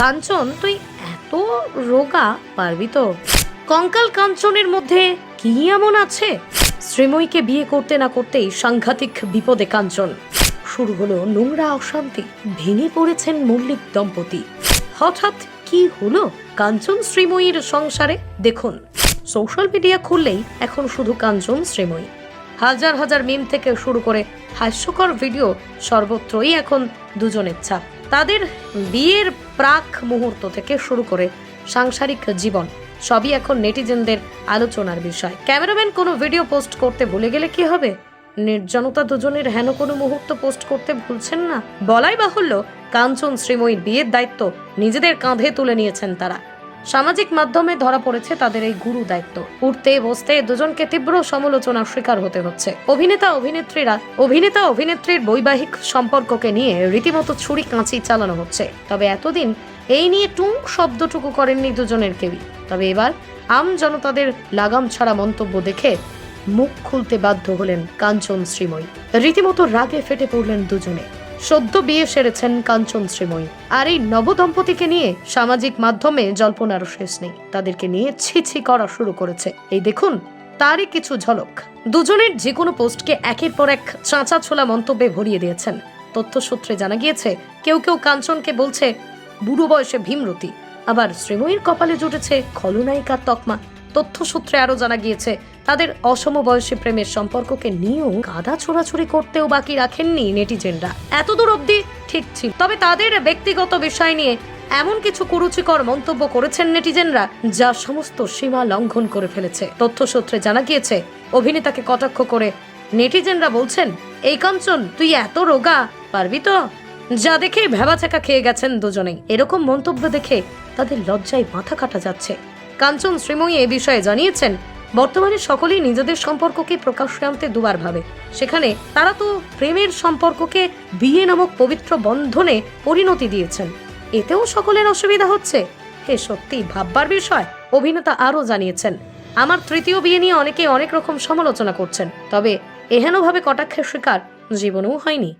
কাঞ্চন, তুই এত রোগা, পারবি তো। কঙ্কাল কাঞ্চনের মধ্যে কি এমন আছে? শ্রীময়ীকে বিয়ে করতে না করতেই সাংঘাতিক বিপদে কাঞ্চন। শুরু হলো নোংরা অশান্তি, ভেঙে পড়েছেন মল্লিক দম্পতি। হঠাৎ কি হলো কাঞ্চন শ্রীময়ীর সংসারে? দেখুন, সোশ্যাল মিডিয়া খুললেই এখন শুধু কাঞ্চন শ্রীময়ী। হাজার হাজার মিম থেকে শুরু করে হাস্যকর ভিডিও সর্বত্রই এখন দুজনের ছাপ। তাদের বিয়ের প্রাক মুহূর্ত থেকে শুরু করে সাংসারিক জীবন, সবই এখন নেটিজেনদের আলোচনার বিষয়। ক্যামেরাম্যান কোনো ভিডিও পোস্ট করতে ভুলে গেলে কি হবে? নির্জনতা দুজনের হেন কোনো মুহূর্ত পোস্ট করতে ভুলছেন না? বলাই বাহুল্য, কাঞ্চন শ্রীময়ীর বিয়ের দায়িত্ব নিজেদের কাঁধে তুলে নিয়েছেন তারা। সামাজিক মাধ্যমে ধরা পড়েছে তাদের এই গুরু দায়িত্ব। উঠতে বসতে দুজনকে তীব্র সমালোচনার শিকার হতে হচ্ছে। অভিনেতা, অভিনেত্রীরা, অভিনেতা, অভিনেত্রীর বৈবাহিক সম্পর্ককে নিয়ে রীতিমতো ছুরি কাঁচি চালানো হচ্ছে। তবে এতদিন এই নিয়ে টুং শব্দটুকু করেননি দুজনের কেউই। তবে এবার আম জনতাদের লাগাম ছাড়া মন্তব্য দেখে মুখ খুলতে বাধ্য হলেন কাঞ্চন শ্রীময়ী। রীতিমতো রাগে ফেটে পড়লেন দুজনে। সদ্য বিয়ে সেরেছেন কাঞ্চন শ্রীময়ী। আর এই নবদম্পতিকে নিয়ে সামাজিক মাধ্যমে জল্পনারও শেষ নেই। তাদেরকে নিয়ে ছিছি করা শুরু করেছে। এই দেখুন, তারই কিছু ঝলক। দুজনের যে কোনো পোস্টকে একের পর এক চাঁচা ছোলা মন্তব্যে ভরিয়ে দিয়েছেন। তথ্য সূত্রে জানা গিয়েছে, কেউ কেউ কাঞ্চনকে বলছে, বুড়ো বয়সে ভীমরতি। আবার শ্রীময়ীর কপালে জুটেছে খলনায়িকার তকমা। তথ্য সূত্রে আরও জানা গিয়েছে তাদের অসম বয়সী প্রেমের সম্পর্ককে নিয়েও কাদা ছোড়াছুড়ি করতেও বাকি রাখেননি নেটিজেনরা। এতদূর অবধি ঠিক ছিল। তবে তাদের ব্যক্তিগত বিষয় নিয়ে এমন কিছু কুরুচিকর মন্তব্য করেছেন নেটিজেনরা, যা সমস্ত সীমা লঙ্ঘন করে ফেলেছে। তথ্য সূত্রে জানা গিয়েছে, অভিনেতাকে কটাক্ষ করে নেটিজেনরা বলছেন, এই কাঞ্চন, তুই এত রোগা, পারবি তো? যা দেখে ভেবাচাকা খেয়ে গেছেন দুজনেই। এরকম মন্তব্য দেখে তাদের লজ্জায় মাথা কাটা যাচ্ছে। কাঞ্চন শ্রীময়ী এ বিষয়ে জানিয়েছেন বর্তমানে সকলেই নিজেদের সম্পর্ককে প্রকাশ্যে আনতে দুবার ভাবে। সেখানে তারা তো প্রেমের সম্পর্ককে বিয়ে নামক পবিত্র বন্ধনে পরিণতি দিয়েছেন। এতেও সকলের অসুবিধা হচ্ছে। হে সত্যি, ভাববার বিষয়, অভিনেতা আরও জানিয়েছেন, আমার তৃতীয় বিয়ে নিয়ে অনেকে অনেক রকম সমালোচনা করছেন, তবে এহেনভাবে কটাক্ষের শিকার জীবনেও হয়নি।